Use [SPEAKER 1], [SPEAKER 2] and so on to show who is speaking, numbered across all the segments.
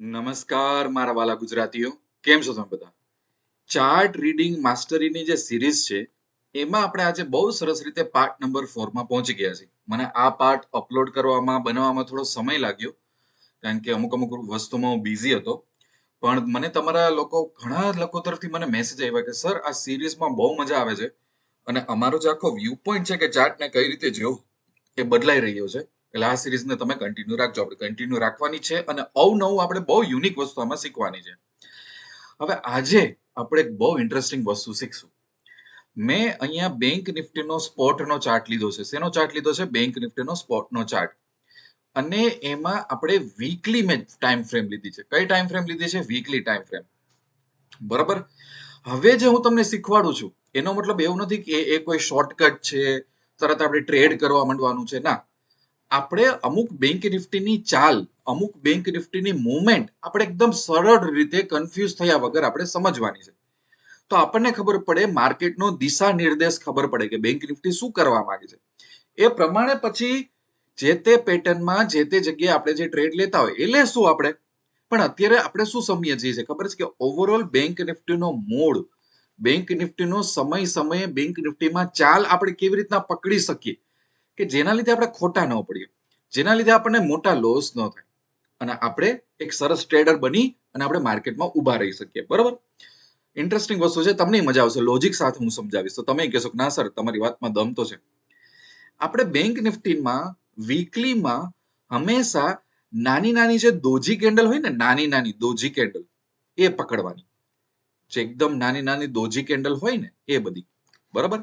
[SPEAKER 1] નમસ્કાર, મારા વાલા ગુજરાતીઓ. કેમ છો તમે બધા? ચાર્ટ રીડિંગ માસ્ટરીની જે સિરીઝ છે, એમાં આપણે આજે બહુ સરસ રીતે પાર્ટ નંબર ફોરમાં પહોંચી ગયા છીએ. મને આ પાર્ટ અપલોડ કરવામાં, બનાવવામાં થોડો સમય લાગ્યો, કારણ કે અમુક અમુક વસ્તુમાં હું બિઝી હતો. પણ મને તમારા લોકો, ઘણા લોકો તરફથી મને મેસેજ આવ્યા કે, સર, આ સિરીઝમાં બહુ મજા આવે છે. અને અમારો જે આખો વ્યૂ પોઈન્ટ છે કે ચાર્ટને કઈ રીતે જોવું, એ બદલાઈ રહ્યો છે. એટલે આ સિરીઝને તમે કન્ટિન્યુ રાખજો. આપણે કન્ટિન્યુ રાખવાની છે અને અવનવું આપણે બહુ યુનિક વસ્તુ આમાં શીખવાની છે. હવે આજે આપણે એક બહુ ઇન્ટરેસ્ટિંગ વસ્તુ શીખશું. મેં અહીંયા બેંક નિફ્ટીનો સ્પોટનો ચાર્ટ લીધો છે. શેનો ચાર્ટ લીધો છે? બેંક નિફ્ટીનો સ્પોટનો ચાર્ટ અને એમાં આપણે વીકલી મેં ટાઈમ ફ્રેમ લીધી છે. કઈ ટાઈમ ફ્રેમ લીધી છે? વીકલી ટાઈમ ફ્રેમ બરાબર? હવે જે હું તમને શીખવાડું છું, એનો મતલબ એવું નથી કે એ કોઈ શોર્ટકટ છે, તરત આપણે ટ્રેડ કરવા માંડવાનું છે. ના. આપણે અમુક બેંક નિફ્ટીની ચાલ, અમુક બેંક નિફ્ટીની મુવમેન્ટ આપણે એકદમ સરળ રીતે કન્ફ્યુઝ થયા વગર આપણે સમજવાની છે. તો આપણને ખબર પડે માર્કેટનો દિશા નિર્દેશ ખબર પડે કે બેંક નિફ્ટી શું કરવા માંગે છે. એ પ્રમાણે પછી જે તે પેટર્નમાં જે તે જગ્યાએ આપણે જે ટ્રેડ લેતા હોય, એ લેશું આપણે. પણ અત્યારે આપણે શું સમજીએ છીએ ખબર છે કે ઓવરઓલ બેંક નિફ્ટીનો મૂળ બેંક નિફ્ટીનો સમય સમયે બેંક નિફ્ટીમાં ચાલ આપણે કેવી રીતના પકડી શકીએ? કે જેના લીધે આપણે ખોટા ન પડીએ. જેના લીધે આપણને મોટા લોસ ન થાય. અને આપણે એક સરસ ટ્રેડર બની અને આપણે માર્કેટમાં ઊભા રહી શકીએ. બરોબર? ઇન્ટરેસ્ટિંગ વસ્તુ છે, તમને મજા આવશે. લોજિક સાથે હું સમજાવીશ. તો તમે કહેશો ના સર તમારી વાતમાં દમ તો છે. આપણે બેંક નિફ્ટીમાં વીકલીમાં હંમેશા નાની નાની જે દોજી કેન્ડલ હોય ને, નાની નાની દોજી કેન્ડલ એ પકડવાની. જે એકદમ નાની નાની દોજી કેન્ડલ હોય ને, એ બધી. બરાબર?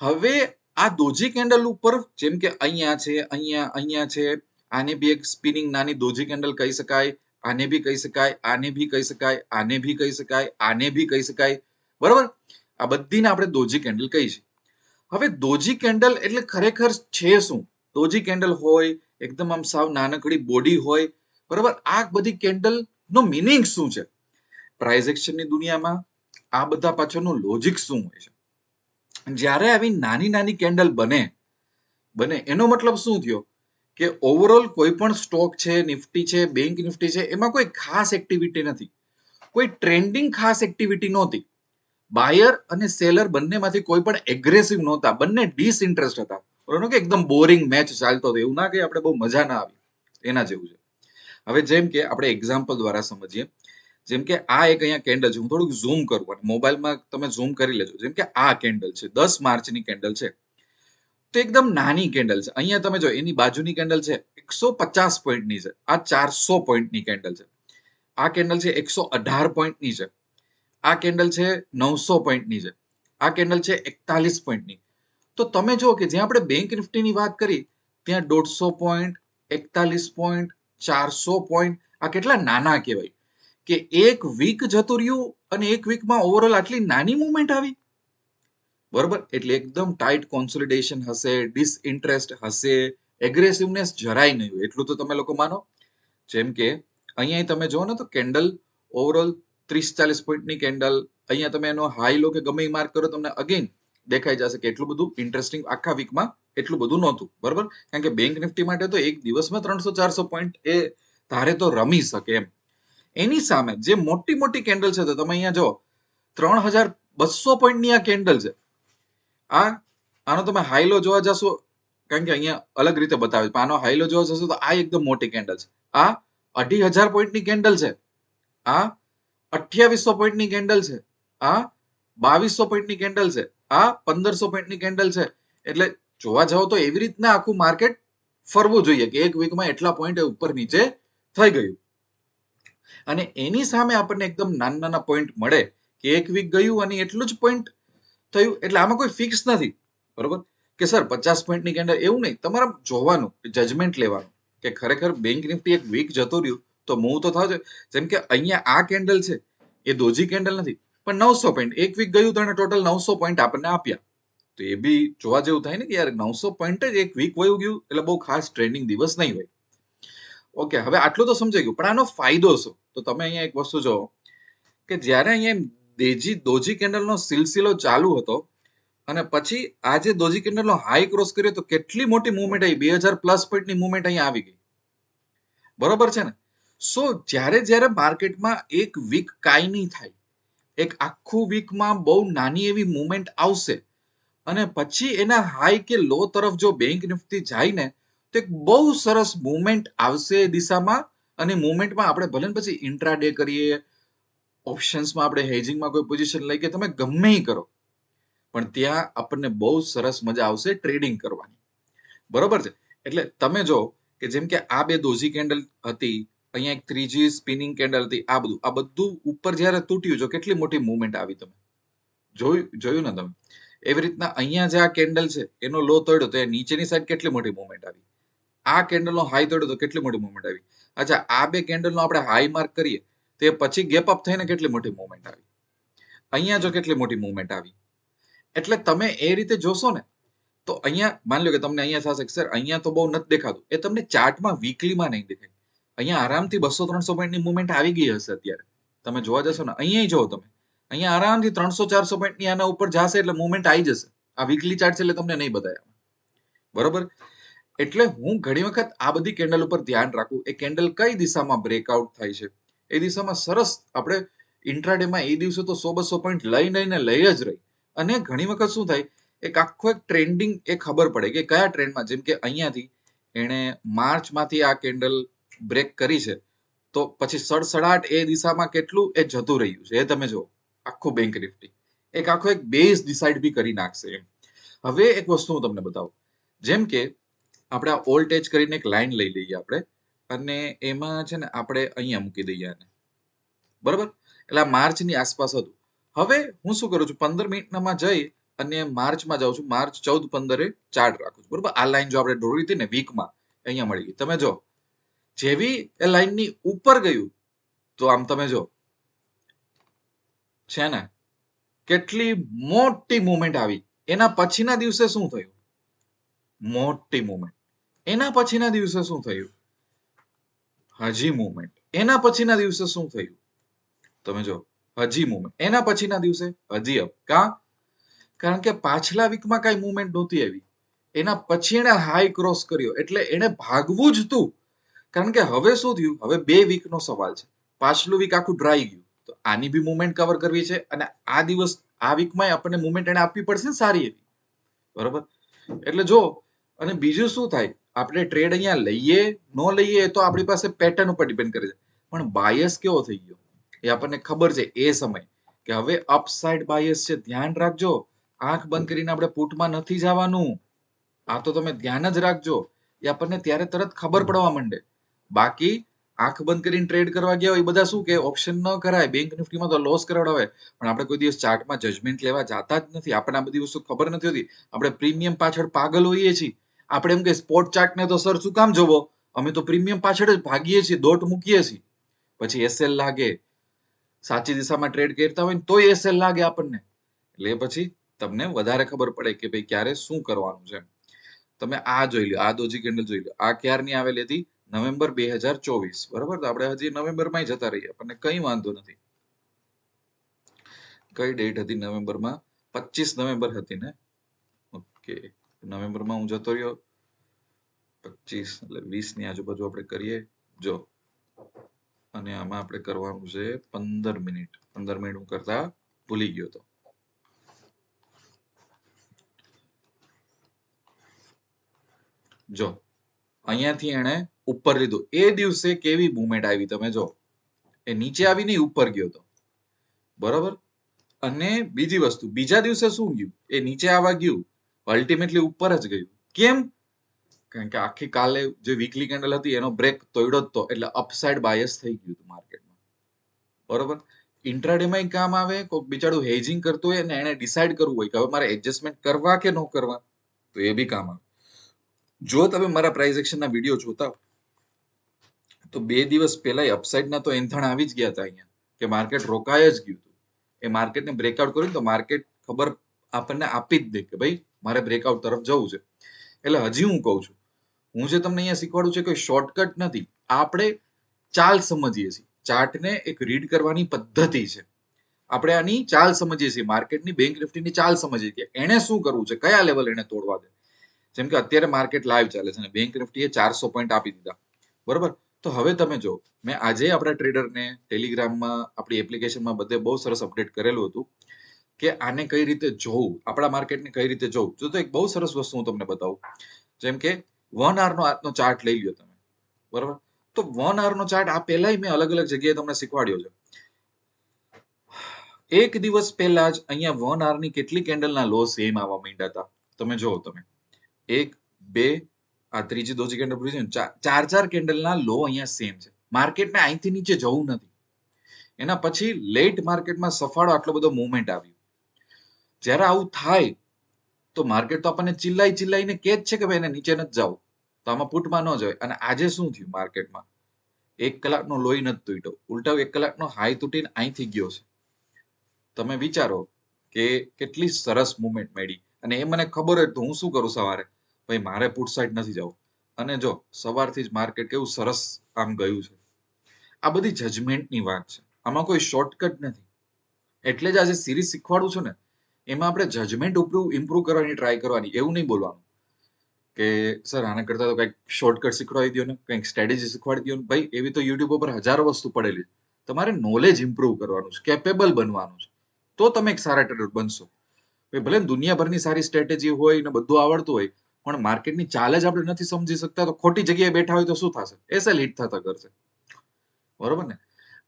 [SPEAKER 1] હવે આ દોજી કેન્ડલ ઉપર જેમ કે અહીંયા છે, અહીંયા અહીંયા છે, આને બી એક સ્પિનિંગ નાની દોજી કેન્ડલ કહી શકાય, આને બી કહી શકાય, આને બી કહી શકાય, આને બી કહી શકાય, આને બી કહી શકાય. બરાબર? આ બધીને આપણે દોજી કેન્ડલ કહી છે હવે દોજી કેન્ડલ એટલે ખરેખર છે શું? દોજી કેન્ડલ હોય, એકદમ આમ સાવ નાનકડી બોડી હોય, બરાબર? આ બધી કેન્ડલ નો મિનિંગ શું છે? પ્રાઇઝ એક્શનની દુનિયામાં આ બધા પાછળનું લોજિક શું હોય છે? જ્યારે આવી નાની નાની કેન્ડલ બને બને, એનો મતલબ શું થયો? કે ઓવરઓલ કોઈ પણ સ્ટોક છે, નિફ્ટી છે બેંક નિફ્ટી છે, એમાં કોઈ ખાસ એક્ટિવિટી નથી. કોઈ ટ્રેન્ડિંગ ખાસ એક્ટિવિટી નહોતી. બાયર અને સેલર બંનેમાંથી કોઈ પણ એગ્રેસિવ નહોતા. બંને ડિસઇન્ટરેસ્ટ હતા. બરોબર કે એકદમ બોરિંગ મેચ ચાલતો હતો. એવું ના કે આપણે બહુ મજા ના આવી. એના જેવું છે. હવે જેમ કે આપણે એક્ઝામ્પલ દ્વારા સમજીએ. જેમ કે આ એક અહીંયા કેન્ડલ છે. હું થોડુંક ઝૂમ કરું અને મોબાઈલમાં તમે ઝૂમ કરી લેજો. જેમ કે આ કેન્ડલ છે. દસ માર્ચની કેન્ડલ છે. તો એકદમ નાની કેન્ડલ છે. અહીંયા તમે જો, એની બાજુની કેન્ડલ છે એકસો પચાસ પોઈન્ટની છે. આ ચારસો પોઈન્ટની કેન્ડલ છે. આ કેન્ડલ છે એકસો અઢાર પોઈન્ટની છે. આ કેન્ડલ છે નવસો પોઈન્ટની છે. આ કેન્ડલ છે એકતાલીસ પોઈન્ટની. તો તમે જુઓ કે જ્યાં આપણે બેંક નિફ્ટીની વાત કરી, ત્યાં દોઢસો પોઈન્ટ, એકતાલીસ પોઈન્ટ, ચારસો પોઈન્ટ, આ કેટલા નાના કહેવાય? કે એક વીક જતું રહ્યું અને એક વીકમાં ઓવરઓલ આટલી નાની મુવમેન્ટ આવી? બરોબર? એટલે એકદમ ટાઈટ કોન્સોલિડેશન હશે ડિસઇન્ટરેસ્ટ હશે એગ્રેસિવનેસ જરાય નહીં એટલું તો તમે લોકો માનો. જેમ કે, અહીંયા તમે જુઓ ને તો કેન્ડલ ઓવરઓલ ત્રીસ ચાલીસ પોઈન્ટની કેન્ડલ અહીંયા તમે એનો હાઈ લો કે ગમે એ માર્ક કરો, તમને અગેન દેખાઈ જશે કે એટલું બધું ઇન્ટરેસ્ટિંગ આખા વીકમાં એટલું બધું નહોતું. બરોબર? કારણ કે બેંક નિફ્ટી માટે તો એક દિવસમાં ત્રણસો ચારસો પોઈન્ટ એ ધારે તો રમી શકે એમ. એની સામે જે મોટી મોટી કેન્ડલ છે, તો તમે અહીંયા જો ત્રણ હજાર બસો પોઈન્ટની આ કેન્ડલ છે. આ, આનો તમે હાઈલો જોવા જશો, કારણ કે અહીંયા અલગ રીતે બતાવે છે આનો હાઈલો જોવા જશો, તો આ એકદમ મોટી કેન્ડલ છે. આ અઢી હજાર પોઈન્ટની કેન્ડલ છે. આ અઠ્યાવીસો પોઈન્ટની કેન્ડલ છે. આ બાવીસો પોઈન્ટની કેન્ડલ છે. આ પંદરસો પોઈન્ટની કેન્ડલ છે. એટલે જોવા જાવ તો એવી રીતના આખું માર્કેટ ફરવું જોઈએ કે એક વીકમાં એટલા પોઈન્ટ ઉપર નીચે થઈ ગયું. અને એની સામે આપણને એકદમ નાના નાના પોઈન્ટ મળે કે એક વીક ગયું અને એટલું જ પોઈન્ટ થયું. એટલે આમાં કોઈ ફિક્સ નથી. બરોબર? કે સર, પચાસ પોઈન્ટની કેન્ડલ એવું નહીં. તમારે જોવાનું જજમેન્ટ લેવાનું કે ખરેખર બેંક નિફ્ટી એક વીક જતો રહ્યું તો મૂવ તો છે જેમ કે અહીંયા આ કેન્ડલ છે, એ દોજી કેન્ડલ નથી. પણ નવસો પોઈન્ટ એક વીક ગયું તો એને ટોટલ નવસો પોઈન્ટ આપણને આપ્યા. તો એ બી જોવા જેવું થાય ને કે યાર નવસો પોઈન્ટ જ એક વીક વયું ગયું. એટલે બહુ ખાસ ટ્રેનિંગ દિવસ નહીં હોય. ઓકે હવે આટલું તો સમજાઈ ગયું, પણ આનો ફાયદો શું? તો તમે અહીંયા એક વસ્તુ જો કે જ્યારે અહીંયા દેજી દોજી કેન્ડલનો સિલસિલો ચાલુ હતો, અને પછી આ જે દોજી કેન્ડલનો હાઈ ક્રોસ કર્યો, તો કેટલી મોટી મૂવમેન્ટ આવી? બે હજાર પ્લસ પોઈન્ટની મૂવમેન્ટ અહીંયા આવી ગઈ. બરોબર છે ને? સો જ્યારે જ્યારે માર્કેટમાં એક વીક કાંઈ થાય, એક આખું વીકમાં બહુ નાની એવી મૂવમેન્ટ આવશે, અને પછી એના હાઈ કે લો તરફ જો બેંક નિફ્ટી જાય ને તો એક બહુ સરસ મુવમેન્ટ આવશે દિશામાં અને મુવમેન્ટમાં આપણે ભલે પછી ઇન્ટ્રાડે કરીએ ઓપ્શન્સમાં આપણે હેજિંગમાં કોઈ પોઝિશન લઈ કે તમે ગમે કરો. પણ ત્યાં આપણને બહુ સરસ મજા આવશે ટ્રેડિંગ કરવાની. બરોબર છે? એટલે તમે જો કે જેમ કે આ બે દોઝી કેન્ડલ હતી, અહીંયા એક ત્રીજી સ્પિનિંગ કેન્ડલ હતી, આ બધું આ બધું ઉપર જ્યારે તૂટ્યું, જો કેટલી મોટી મુવમેન્ટ આવી તમે? જોયું જોયું ને તમે? એવી રીતના અહીંયા જે આ કેન્ડલ છે, એનો લો તોડ્યો, તો એ નીચેની સાઈડ કેટલી મોટી મુવમેન્ટ આવી? આ કેન્ડલનો હાઈ તોડ્યો તો કેટલી મોટી મુવમેન્ટ આવી? અચ્છા, આ બે કેન્ડલનો આપણે હાઈ માર્ક કરીએ, તો એ પછી ગેપ અપ થઈને કેટલી મોટી મુવમેન્ટ આવી? અહીંયા જો કેટલી મોટી મુવમેન્ટ આવી? એટલે તમે એ રીતે જોશો ને, તો અહીંયા માની લો કે તમને અહીંયા થશે સર અહીંયા તો બહુ નથી દેખાતું. એ તમને ચાર્ટમાં વીકલીમાં નહીં દેખાય. અહીંયા આરામથી બસો ત્રણસો પોઈન્ટની મુવમેન્ટ આવી ગઈ હશે અત્યારે. તમે જોવા જશો ને અહીંયા જોવો તમે. અહીંયા આરામથી ત્રણસો ચારસો પોઈન્ટની આના ઉપર જશે એટલે મુવમેન્ટ આવી જશે. આ વીકલી ચાર્ટ છે એટલે તમને નહીં બતાવ્યા બરોબર? એટલે હું ઘણી વખત આ બધી કેન્ડલ ઉપર ધ્યાન રાખું. એ કેન્ડલ કઈ દિશામાં બ્રેકઆઉટ થાય છે? એ દિશામાં સરસ આપણે ઇન્ટ્રાડેમાં એ દિવસે તો સો બસો પોઈન્ટ લઈ લઈને લઈ જ રહી. અને ઘણી વખત શું થાય, એક આખો એક ટ્રેન્ડિંગ એ ખબર પડે કે કયા ટ્રેન્ડમાં જેમ કે અહીંયાથી એણે માર્ચમાંથી આ કેન્ડલ બ્રેક કરી છે, તો પછી સડસડાટ એ દિશામાં કેટલું? એ જતું રહ્યું છે. એ તમે જો આખું બેંક નિફ્ટી એક આખો એક બેઝ ડિસાઇડ બી કરી નાખશે એમ. હવે એક વસ્તુ હું તમને બતાવું. જેમ કે આપણે આ ઓલ્ટ એજ કરીને એક લાઈન લઈ લઈએ આપણે. અને એમાં છે ને આપણે અહીંયા મૂકી દઈએ આને. બરાબર? એટલે આ માર્ચની આસપાસ હતું. હવે હું શું કરું છું? પંદર મિનિટનામાં જઈ અને માર્ચમાં જાઉં છું. માર્ચ ચૌદ પંદરે ચાર્ટ રાખું છું. બરાબર? આ લાઈન જો આપણે દોરી હતી ને વીકમાં અહીંયા મળી ગઈ. તમે જો, જેવી એ લાઈનની ઉપર ગયું, તો આમ તમે જો, છે ને, કેટલી મોટી મુવમેન્ટ આવી. એના પછીના દિવસે શું થયું? મોટી મુવમેન્ટ એના પછીના દિવસે શું થયું? હજી મુવમેન્ટ એના પછીના દિવસે શું થયું? તમે જો હજી મુવમેન્ટ એના પછીના દિવસે હજી અપ કા? કારણ કે પાછલા વીકમાં કઈ મુવમેન્ટ નહોતી આવી. એના પછી એણે હાઈ ક્રોસ કર્યો. એટલે એણે ભાગવું જ હતું કારણ કે હવે શું થયું? હવે બે વીકનો સવાલ છે. પાછલું વીક આખું ડ્રાઈ ગયું. તો આની બી મુવમેન્ટ કવર કરવી છે અને આ દિવસ, આ વીકમાં આપણને મુવમેન્ટ એને આપવી પડશે ને સારી એવી. બરોબર? એટલે જો અને બીજું શું થાય? આપણે ટ્રેડ અહીંયા લઈએ, ન લઈએ તો આપણી પાસે પેટર્ન ઉપર ડિપેન્ડ કરે છે. પણ બાયસ કેવો થઈ ગયો? એ આપણને ખબર છે એ સમય. કે હવે અપસાઇડ બાયસ છે, ધ્યાન રાખજો. આંખ બંધ કરીને આપણે પુટમાં નથી જવાનું. આ તો તમે ધ્યાન જ રાખજો. એ આપણને ત્યારે તરત ખબર પડવા માંડે. બાકી, આંખ બંધ કરીને ટ્રેડ કરવા ગયા હોય એ બધા શું કે ઓપ્શન ન કરાય. બેંક નિફ્ટીમાં તો લોસ કરાવડાવે. પણ આપણે કોઈ દિવસ ચાર્ટમાં જજમેન્ટ લેવા જાતા જ નથી. આપણને આ બધી વસ્તુ ખબર નથી હોતી. આપણે પ્રીમિયમ પાછળ પાગલ હોઈએ છીએ. આપણે એમ કે સ્પોટ ચાર્ટને તો સર શું કામ જોવો? અમે તો પ્રીમિયમ પાછળ જ ભાગીએ છીએ, દોટ મૂકીએ છીએ. પછી એસએલ લાગે. સાચી દિશામાં ટ્રેડ કરતા હોય ને તોય એસએલ લાગે આપણને. એટલે પછી તમને વધારે ખબર પડે કે ભાઈ ક્યારે શું કરવાનું છે તમે આ જોઈ લો આ દોજી કેન્ડલ જોઈ લો આ ક્યારની આવેલી હતી? નવેમ્બર બે હજાર ચોવીસ. બરાબર? તો આપણે હજી નવેમ્બરમાં જતા રહીએ. આપણને કઈ વાંધો નથી. કઈ ડેટ હતી નવેમ્બરમાં? પચીસ નવેમ્બર હતી ને? ઓકે નવેમ્બરમાં હું રહ્યો. પચીસ એટલે વીસની આજુબાજુ આપણે કરીએ. જો. અને આમાં આપણે કરવાનું છે પંદર મિનિટ. પંદર મિનિટ હું કરતા ભૂલી ગયો હતો જો. અહીંયાથી એણે ઉપર લીધું. એ દિવસે કેવી મુવમેન્ટ આવી તમે જો. એ નીચે આવી નહીં ઉપર ગયો તો. બરોબર? અને બીજી વસ્તુ. બીજા દિવસે શું ગયું? એ નીચે આવવા ગયું. અલ્ટિમેટલી ઉપર જ ગયું. કેમ? કારણ કે આખી કાલે જે વીકલી કેન્ડલ હતી એનો બ્રેક તોડ્યો જ તો. એટલે અપસાઇડ બાયસ થઈ ગયું હતું માર્કેટમાં બરોબર? ઇન્ટ્રાડેમાં કામ આવે કોઈક બિચારું હેજિંગ કરતું હોય અને એને ડિસાઇડ કરવું હોય કે હવે મારે એડજસ્ટમેન્ટ કરવા કે ન કરવા, તો એ બી કામ આવે. જો તમે મારા પ્રાઇઝ એક્શનના વીડિયો જોતા તો બે દિવસ પહેલા અપસાઇડના તો એંધણ આવી જ ગયા હતા અહીંયા, કે માર્કેટ રોકાય જ ગયું હતું. એ માર્કેટને બ્રેકઆઉટ કર્યું તો માર્કેટ ખબર આપણને આપી જ દે કે ભાઈ મારે બ્રેકઆઉટ તરફ જવું છે. એટલે હજી હું કહું છું, હું જે તમને અહીંયા શીખવાડું છે કોઈ શોર્ટકટ નથી. આપણે ચાલ સમજીએ છીએ. ચાર્ટને એક રીડ કરવાની પદ્ધતિ છે. આપણે આની ચાલ સમજીએ છીએ. માર્કેટની બેંક નિફ્ટીની ચાલ સમજીએ કે એણે શું કરવું છે? કયા લેવલ એને તોડવા દે? જેમ કે અત્યારે માર્કેટ લાઈવ ચાલે છે અને બેંક નિફ્ટીએ ચારસો પોઈન્ટ આપી દીધા. બરોબર? તો હવે તમે જો મેં આજે આપણા ટ્રેડરને ટેલિગ્રામમાં આપણી એપ્લિકેશનમાં બધે બહુ સરસ અપડેટ કરેલું હતું. કે આને કઈ રીતે જોવું? આપણા માર્કેટને કઈ રીતે જોવું? જો તો એક બહુ સરસ વસ્તુ હું તમને બતાવું. જેમ કે વન આવરનો આજનો ચાર્ટ લઈ લ્યો તમે. બરાબર? તો વન આવરનો ચાર્ટ આ પહેલાય મેં અલગ અલગ જગ્યાએ તમને શીખવાડ્યો છે. એક દિવસ પહેલા જ અહીંયા વન આવરની કેટલી કેન્ડલના લો સેમ આવવા માંડ્યા હતા. તમે જુઓ તમે. એક બે આ ત્રીજી દોજી કેન્ડલ પૂરી છે ને, ચાર ચાર ચાર કેન્ડલના લો અહીંયા સેમ છે. માર્કેટને અહીંથી નીચે જવું નથી. એના પછી લેટ માર્કેટમાં સફાળો આટલો બધો મુવમેન્ટ આવ્યો. જ્યારે આવું થાય, તો માર્કેટ તો આપણને ચિલ્લાઈ ચિલ્લાઈને કહે જ છે કે ભાઈ એને નીચે નથી જાવ. તો આમાં પુટમાં ન જાય અને આજે શું થયું માર્કેટમાં? એક કલાકનો લોહી નથી તૂટ્યો. ઉલટા એક કલાકનો હાઈ તૂટીને અહીંથી ગયો છે. તમે વિચારો કે કેટલી સરસ મુવમેન્ટ મળી. અને એ મને ખબર હોય તો હું શું કરું સવારે? ભાઈ, મારે પુટ સાઈડ નથી જવું. અને જો સવારથી જ માર્કેટ કેવું સરસ આમ ગયું છે. આ બધી જજમેન્ટની વાત છે. આમાં કોઈ શોર્ટકટ નથી. એટલે જ આજે સિરીઝ શીખવાડું છું ને એમાં આપણે જજમેન્ટ ઉપર ઇમ્પ્રુવ કરવાની ટ્રાય કરવાની, એવું નહીં બોલવાનું. કે, સર, આના કરતા તો કંઈક શોર્ટકટ શીખવાડી દો ને, કંઈક સ્ટ્રેટેજી શીખવાડી દો ને. ભાઈ, એવી તો યુટ્યુબ ઉપર હજારો વસ્તુ પડેલી તમારે નોલેજ ઇમ્પ્રુવ કરવાનું છે કેપેબલ બનવાનું છે. તો તમે એક સારા ટ્રેડર બનશો. ભલે દુનિયાભરની સારી સ્ટ્રેટેજી હોય ને બધું આવડતું હોય, પણ માર્કેટની ચાલ જ આપણે નથી સમજી શકતા, તો ખોટી જગ્યાએ બેઠા હોય તો શું થશે? એસએલ હિટ થતા કરશે. બરોબર ને?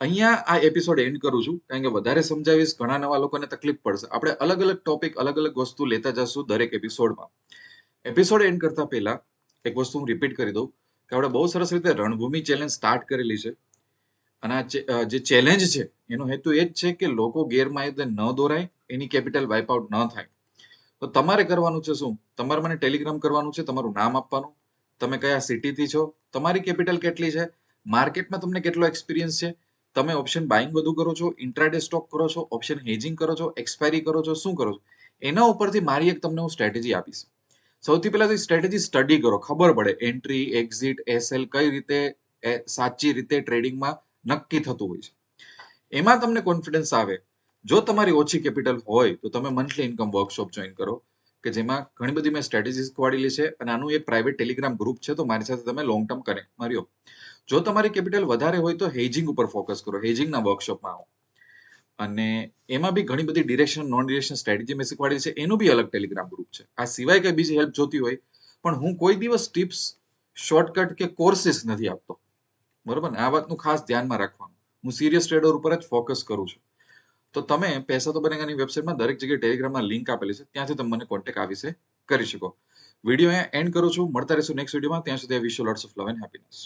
[SPEAKER 1] અહીંયા આ એપિસોડ એન્ડ કરું છું, કારણ કે વધારે સમજાવીશ, ઘણા નવા લોકોને તકલીફ પડશે. આપણે અલગ અલગ ટોપિક અલગ અલગ વસ્તુ લેતા જશું દરેક એપિસોડમાં એપિસોડ એન્ડ કરતા પહેલા એક વસ્તુ હું રિપીટ કરી દઉં, કે આપણે બહુ સરસ રીતે રણભૂમિ ચેલેન્જ સ્ટાર્ટ કરેલી છે. અને આ જે ચેલેન્જ છે, એનો હેતુ એ જ છે કે લોકો ગેરમાયદે ન દોરાય, એની કેપિટલ વાઇપ આઉટ ન થાય. તો તમારે કરવાનું છે શું? તમારે મને ટેલિગ્રામ કરવાનું છે, તમારું નામ આપવાનું. તમે કયા સિટીથી છો? તમારી કેપિટલ કેટલી છે? માર્કેટમાં તમને કેટલો એક્સપિરિયન્સ છે? તમે ઓપ્શન બાઇંગ બધું કરો છો ઇન્ટ્રાડે સ્ટોક કરો છો ઓપ્શન હેજિંગ કરો છો એક્સપાયરી કરો છો, શું કરો છો? એના ઉપરથી મારી એક તમને હું સ્ટ્રેટેજી આપીશ. સૌથી પહેલા તો સ્ટ્રેટેજી સ્ટડી કરો, ખબર પડે એન્ટ્રી એક્ઝિટ એસએલ કઈ રીતે સાચી રીતે ટ્રેડિંગમાં નક્કી થતું હોય છે. એમાં તમને કોન્ફિડન્સ આવે. જો તમારી ઓછી કેપિટલ હોય તો તમે મંથલી ઇન્કમ વર્કશોપ જોઈન કરો. કે જેમાં ઘણી બધી મેં સ્ટ્રેટેજી શીખવાડેલી છે અને આનું એક પ્રાઇવેટ ટેલિગ્રામ ગ્રુપ છે, તો મારી સાથે તમે લોંગ ટર્મ કનેક્ટ માર્યો. જો તમારી કેપિટલ વધારે હોય તો હેજિંગ ઉપર ફોકસ કરો હેજિંગના વર્કશોપમાં આવો. અને એમાં બી ઘણી બધી ડિરેક્શન નોન ડિરેક્શન સ્ટ્રેટેજી મેં શીખવાડી છે, એનું બી અલગ ટેલિગ્રામ ગ્રુપ છે. આ સિવાય કઈ બીજી હેલ્પ જોતી હોય, પણ હું કોઈ દિવસ ટિપ્સ શોર્ટકટ કે કોર્સિસ નથી આપતો. બરોબર ને? આ વાતનું ખાસ ધ્યાનમાં રાખવાનું. હું સિરિયસ ટ્રેડર ઉપર જ ફોકસ કરું છું. તો તમે પૈસા તો બનેગાની વેબસાઇટમાં દરેક જગ્યાએ ટેલિગ્રામમાં લિંક આપેલી છે. ત્યાંથી તમે મને કોન્ટેક્ટ આ વિશે કરી શકો. વીડિયો અહીંયા એન્ડ કરું છું. મળતા રહીશું નેક્સ્ટ વિડીયોમાં ત્યાં સુધી Vishwa lots of love and happiness